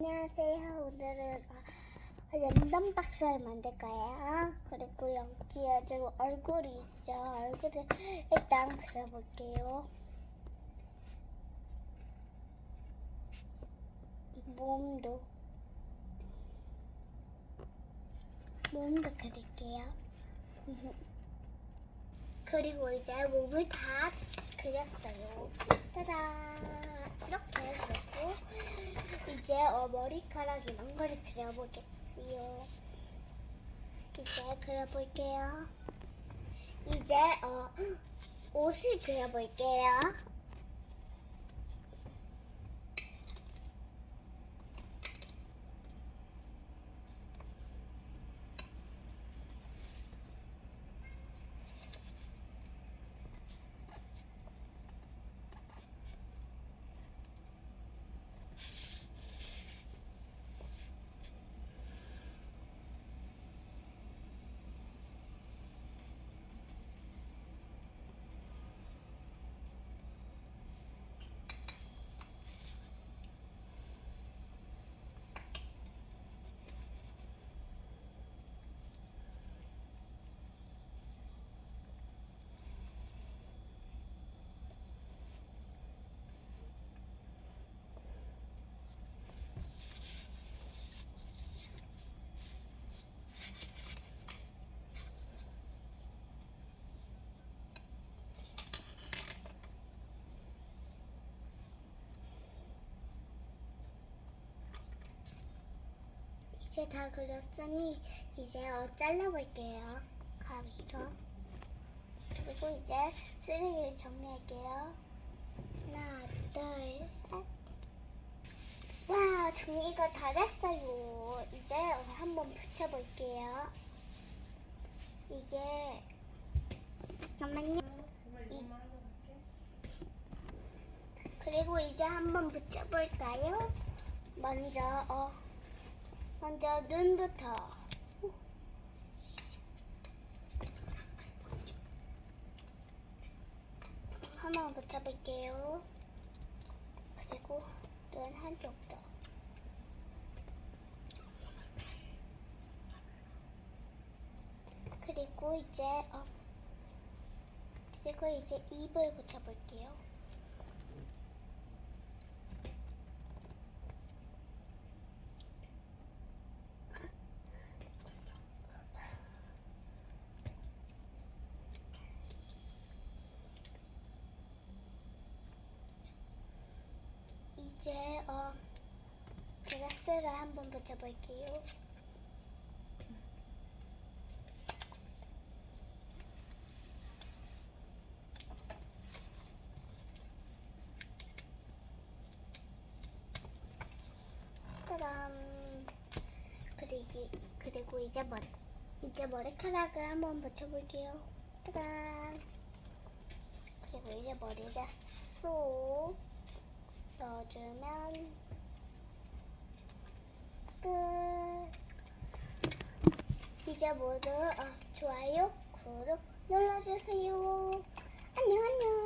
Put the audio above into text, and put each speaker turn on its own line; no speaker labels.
안녕하세요. 오늘은 아, 랜덤 박스를 만들 거예요. 그리고 여기에 지금 얼굴이 있죠. 얼굴을 일단 그려볼게요. 몸도 몸도 그릴게요. 그리고 이제 몸을 다 그렸어요. 짜잔! 이렇게 머리카락 이런 거를 그려보겠지요. 이제 그려볼게요. 이제 어, 옷을 그려볼게요. 이제 다 그렸으니 이제 어, 잘라볼게요. 가위로. 그리고 이제 쓰레기를 정리할게요. 하나, 둘, 셋. 와, 정리가 다 됐어요. 이제 한번 붙여볼게요. 이게 잠깐만요. 이, 그리고 이제 한번 붙여볼까요? 먼저 어 먼저 눈부터 한번 붙여볼게요. 그리고 눈 한쪽 더. 그리고 이제 어 그리고 이제 입을 붙여볼게요. 이제 어 드레스를 한번 붙여볼게요. 짜잔. 그리기 그리고 이제 머리 이제 머리카락을 한번 붙여볼게요. 짜잔. 그리고 이제 머리를 쏙 넣어주면 끝. 이제 모두 어, 좋아요, 구독 눌러주세요. 안녕 안녕.